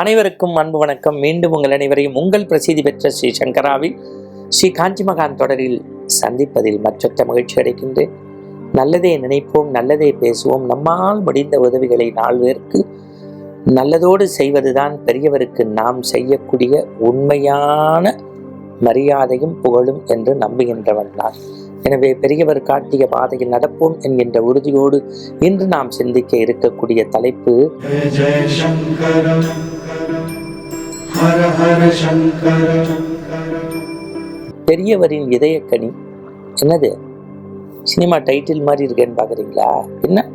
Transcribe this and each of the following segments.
அனைவருக்கும் அன்பு வணக்கம். மீண்டும் உங்கள் அனைவரையும் உங்கள் பிரசித்தி பெற்ற ஸ்ரீ சங்கராவில் ஸ்ரீ காஞ்சி மகான் தொடரில் சந்திப்பதில் மற்றற்ற மகிழ்ச்சி அடைகின்றேன். நல்லதே நினைப்போம் நல்லதே பேசுவோம். நம்மால் முடிந்த உதவிகளை நால்வேருக்கு நல்லதோடு செய்வதுதான் பெரியவருக்கு நாம் செய்யக்கூடிய உண்மையான மரியாதையும் புகழும் என்று நம்புகின்றவன் நான். எனவே பெரியவர் காட்டிய பாதையில் நடப்போம் என்கின்ற உறுதியோடு இன்று நாம் சிந்திக்க இருக்கக்கூடிய தலைப்பு பெரியவரின் இதயக்கணி என்னது? சினிமா டைட்டில் மாதிரி இருக்கேன்னு பார்க்குறீங்களா? என்ன?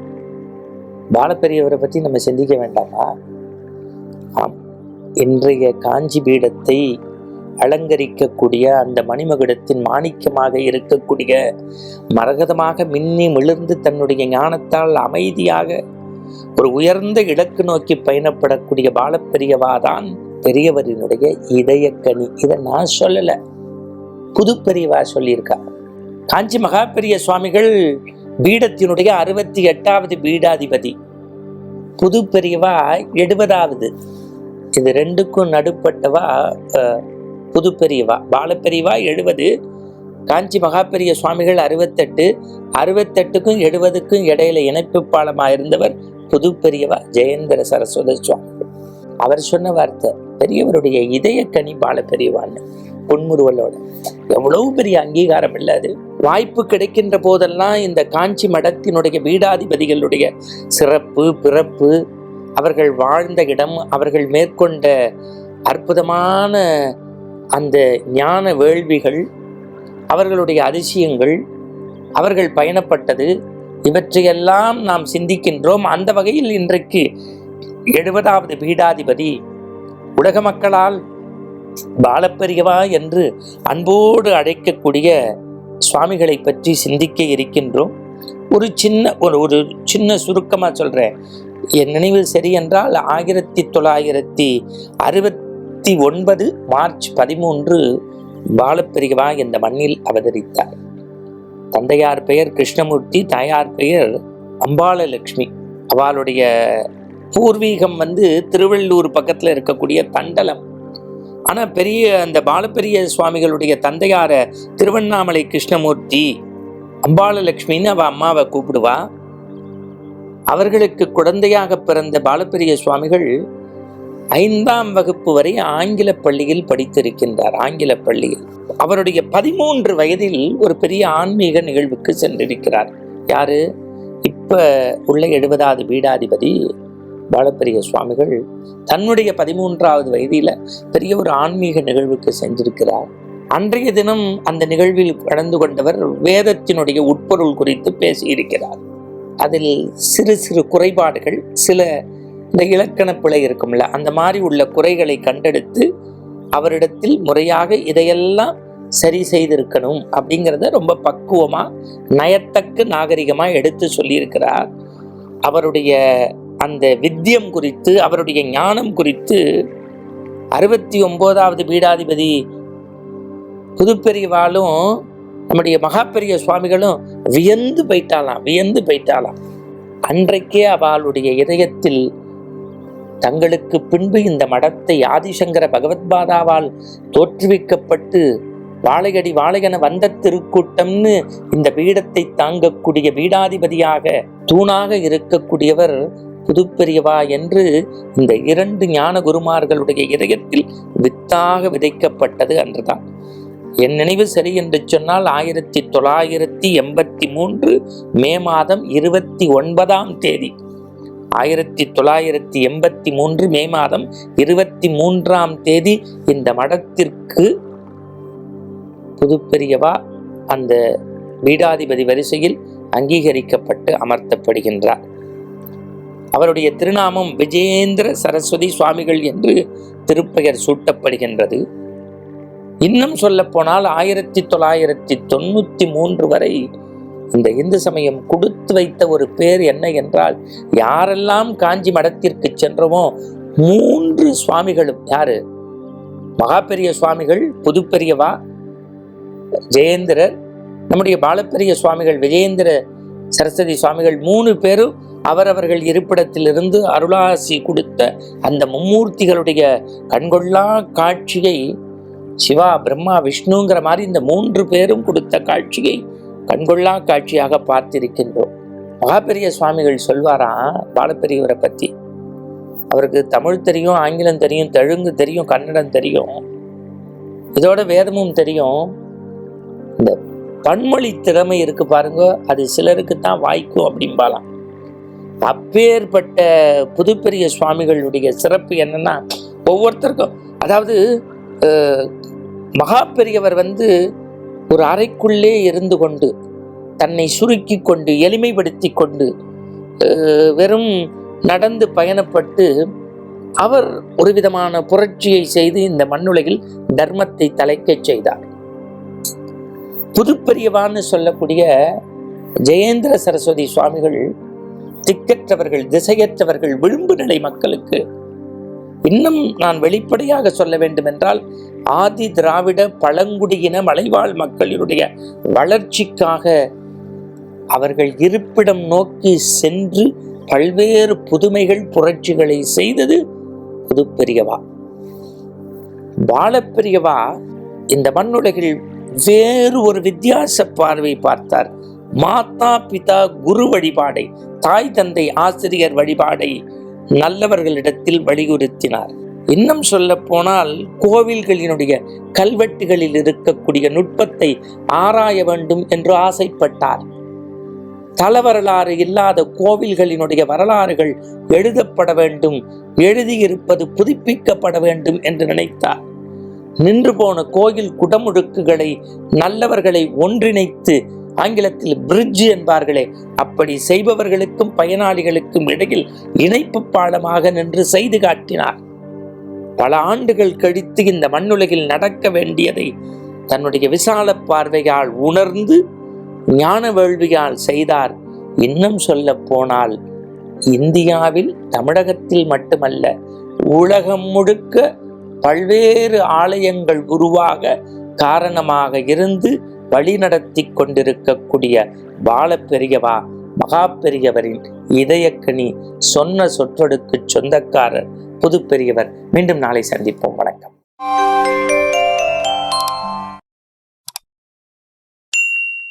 பாலப்பெரியவரை பற்றி நம்ம சிந்திக்க வேண்டாமா? ஆம். இன்றைய காஞ்சி பீடத்தை அலங்கரிக்கக்கூடிய அந்த மணிமகுடத்தின் மாணிக்கமாக இருக்கக்கூடிய மரகதமாக மின்னி மிளிர்ந்து தன்னுடைய ஞானத்தால் அமைதியாக ஒரு உயர்ந்த இலக்கு நோக்கி பயணப்படக்கூடிய பாலப்பெரியவாதான் பெரியவரினுடைய இதயக்கனி இதை நான் சொல்லலை. புது பெரியவா சொல்லியிருக்கா. காஞ்சி மகா பெரிய சுவாமிகள் பீடத்தினுடைய அறுபத்தி எட்டாவது பீடாதிபதி. புது பெரியவா எழுபதாவது. இது ரெண்டுக்கும் நடுப்பட்டவா புது பெரியவா. பாலப்பெரியவா எழுபது காஞ்சி மகா பெரிய சுவாமிகள் அறுபத்தெட்டு அறுபத்தெட்டுக்கும் எழுபதுக்கும் இடையில இணைப்பு பாலமாக இருந்தவர் புது பெரியவா ஜெயேந்திர சரஸ்வதி சுவாமி. அவர் சொன்ன வார்த்தை பெரியவருடைய இதயக்கனி பாலப்பெரியவான்னு பொன்முருவலோட எவ்வளவு பெரிய அங்கீகாரம் இல்லை அது. வாய்ப்பு கிடைக்கின்ற போதெல்லாம் இந்த காஞ்சி மடத்தினுடைய பீடாதிபதிகளுடைய சிறப்பு பிறப்பு அவர்கள் வாழ்ந்த இடம் அவர்கள் மேற்கொண்ட அற்புதமான அந்த ஞான வேள்விகள் அவர்களுடைய அதிசயங்கள் அவர்கள் பயணப்பட்டது இவற்றையெல்லாம் நாம் சிந்திக்கின்றோம். அந்த வகையில் இன்றைக்கு எழுபதாவது பீடாதிபதி உலக மக்களால் பாலப்பெரியவா என்று அன்போடு அழைக்கக்கூடிய சுவாமிகளை பற்றி சிந்திக்க இருக்கின்றோம். ஒரு சின்ன ஒரு ஒரு சின்ன சுருக்கமாக சொல்கிறேன் என் நினைவு சரி என்றால் ஆயிரத்தி தொள்ளாயிரத்தி அறுபத்தி ஒன்பது மார்ச் பதிமூன்று பாலப்பெரியவா இந்த மண்ணில் அவதரித்தார். தந்தையார் பெயர் கிருஷ்ணமூர்த்தி தாயார் பெயர் அம்பாளலட்சுமி அவளுடைய பூர்வீகம் வந்து திருவள்ளூர் பக்கத்தில் இருக்கக்கூடிய தண்டலம். ஆனால் பெரிய அந்த பாலப்பெரிய சுவாமிகளுடைய தந்தையார திருவண்ணாமலை கிருஷ்ணமூர்த்தி அம்பாளலட்சுமின்னு அவள் அம்மாவை கூப்பிடுவா. அவர்களுக்கு குழந்தையாக பிறந்த பாலப்பெரிய சுவாமிகள் ஐந்தாம் வகுப்பு வரை ஆங்கில பள்ளியில் படித்திருக்கின்றார் ஆங்கில பள்ளியில். அவருடைய பதிமூன்று வயதில் ஒரு பெரிய ஆன்மீக நிகழ்வுக்கு சென்றிருக்கிறார். யாரு? இப்போ உள்ள எழுபதாவது பீடாதிபதி பாலப்பெரிய சுவாமிகள் தன்னுடைய பதிமூன்றாவது வயதில பெரிய ஒரு ஆன்மீக நிகழ்வுக்கு சென்றிருக்கிறார். அன்றைய தினம் அந்த நிகழ்வில் கலந்து கொண்டவர் வேதத்தினுடைய உட்பொருள் குறித்து பேசியிருக்கிறார். அதில் சிறு சிறு குறைபாடுகள் சில இந்த இலக்கண பிழை இருக்கும்ல அந்த மாதிரி உள்ள குறைகளை கண்டெடுத்து அவரிடத்தில் முறையாக இதையெல்லாம் சரி செய்திருக்கணும் அப்படிங்கிறத ரொம்ப பக்குவமாக நயத்தக்க நாகரிகமாக எடுத்து சொல்லியிருக்கிறார். அவருடைய அந்த வித்தியம் குறித்து அவருடைய ஞானம் குறித்து அறுபத்தி ஒம்போதாவது பீடாதிபதி புதுப்பெரியவாலும் நம்முடைய மகாபெரிய சுவாமிகளும் வியந்து போயிட்டாலாம் வியந்து போயிட்டாலாம் அன்றைக்கே அவளுடைய இதயத்தில் தங்களுக்கு பின்பு இந்த மடத்தை ஆதிசங்கர பகவத்பாதாவால் தோற்றுவிக்கப்பட்டு வாழையடி வாழையன வந்த திருக்கூட்டம்னு இந்த பீடத்தை தாங்கக்கூடிய பீடாதிபதியாக தூணாக இருக்கக்கூடியவர் புதுப்பெரியவா என்று இந்த இரண்டு ஞான குருமார்களுடைய இதயத்தில் வித்தாக விதைக்கப்பட்டது அன்றுதான். என் நினைவு சரி என்று சொன்னால் ஆயிரத்தி தொள்ளாயிரத்தி எண்பத்தி மூன்று மே மாதம் இருபத்தி ஒன்பதாம் தேதி. ஆயிரத்தி தொள்ளாயிரத்தி எண்பத்தி மூன்று மே மாதம் இருபத்தி மூன்றாம் தேதி இந்த மடத்திற்கு புதுப்பெரியவா அந்த பீடாதிபதி வரிசையில் அங்கீகரிக்கப்பட்டு அமர்த்தப்படுகின்றார். அவருடைய திருநாமம் விஜேந்திர சரஸ்வதி சுவாமிகள் என்று திருப்பெயர் சூட்டப்படுகின்றது. இன்னும் சொல்லப்போனால் ஆயிரத்தி தொள்ளாயிரத்தி தொண்ணூத்தி மூன்று வரை இந்த இந்து சமயம் கொடுத்து வைத்த ஒரு பேர் என்ன என்றால் யாரெல்லாம் காஞ்சி மடத்திற்கு சென்றோமோ மூன்று சுவாமிகளும் யாரு? மகாபெரிய சுவாமிகள் புதுப்பெரியவா ஜெயேந்திரர் நம்முடைய பாலப்பெரிய சுவாமிகள் விஜயேந்திர சரஸ்வதி சுவாமிகள் மூணு பேரும் அவரவர்கள் இருப்பிடத்திலிருந்து அருளாசி கொடுத்த அந்த மும்மூர்த்திகளுடைய கண்கொள்ளா காட்சியை சிவா பிரம்மா விஷ்ணுங்கிற மாதிரி இந்த மூன்று பேரும் கொடுத்த காட்சியை கண்கொள்ளா காட்சியாக பார்த்திருக்கின்றோம். மகாபெரிய சுவாமிகள் சொல்வாராம் பாலப்பெரியவரை பற்றி அவருக்கு தமிழ் தெரியும் ஆங்கிலம் தெரியும் தெலுங்கு தெரியும் கன்னடம் தெரியும். இதோட வேதமும் தெரியும். இந்த பன்மொழி திறமை இருக்கு பாருங்க அது சிலருக்கு தான் வாய்க்கும் அப்படிம்பாலாம் அப்பேற்பட்ட புதுப்பெரிய சுவாமிகளுடைய சிறப்பு என்னன்னா ஒவ்வொருத்தருக்கும் அதாவது மகா பெரியவர் வந்து ஒரு அறைக்குள்ளே இருந்து கொண்டு தன்னை சுருக்கி கொண்டு எளிமைப்படுத்தி கொண்டு வெறும் நடந்து பயணப்பட்டு அவர் ஒரு விதமான புரட்சியை செய்து இந்த மண்ணுலகில் தர்மத்தை தலைக்கச் செய்தார். புதுப்பெரியவான்னு சொல்லக்கூடிய ஜெயேந்திர சரஸ்வதி சுவாமிகள் திக்கற்றவர்கள் திசையற்றவர்கள் விளிம்பு நிலை மக்களுக்கு இன்னும் நான் வெளிப்படையாக சொல்ல வேண்டும் என்றால் ஆதி திராவிட பழங்குடியின மலைவாழ் மக்களினுடைய வளர்ச்சிக்காக அவர்கள் இருப்பிடம் நோக்கி சென்று பல்வேறு புதுமைகள் புரட்சிகளை செய்தது புதுப்பெரியவா. பாலப்பெரியவா இந்த மண்ணுலகில் வேறு ஒரு வித்தியாச பார்வை பார்த்தார். மாதா பிதா குரு வழிபாடை தாய் தந்தை ஆசிரியர் வழிபாடை நல்லவர்களிடத்தில் வலியுறுத்தினார். இன்னும் சொல்ல போனால் கோவில்களினுடைய கல்வெட்டுகளில் இருக்கக்கூடிய நுட்பத்தை ஆராய வேண்டும் என்று ஆசைப்பட்டார். தல வரலாறு இல்லாத கோவில்களினுடைய வரலாறுகள் எழுதப்பட வேண்டும் எழுதியிருப்பது புதுப்பிக்கப்பட வேண்டும் என்று நினைத்தார். நின்று போன கோயில் குடமுழுக்குகளை நல்லவர்களை ஒன்றிணைத்து ஆங்கிலத்தில் பிரிட்ஜ் என்பார்களே. அப்படி செய்பவர்களுக்கும் பயனாளிகளுக்கும் இடையில் இணைப்பு பாலமாக நின்று செய்து காட்டினார். பல ஆண்டுகள் கழித்து இந்த மண்ணுலகில் நடக்க வேண்டியதை தன்னுடைய விசால பார்வையால் உணர்ந்து ஞான வேள்வியால் செய்தார். இன்னும் சொல்ல போனால் இந்தியாவில் தமிழகத்தில் மட்டுமல்ல உலகம் முழுக்க பல்வேறு ஆலயங்கள் உருவாக காரணமாக இருந்து வழிநடத்தி கொண்டிருக்கக்கூடிய பாலப்பெரியவா மகா பெரியவரின் இதயக்கனி சொன்ன சொற்றொடுக்கு சொந்தக்காரர் புது பெரியவர் மீண்டும் நாளை சந்திப்போம். வணக்கம்.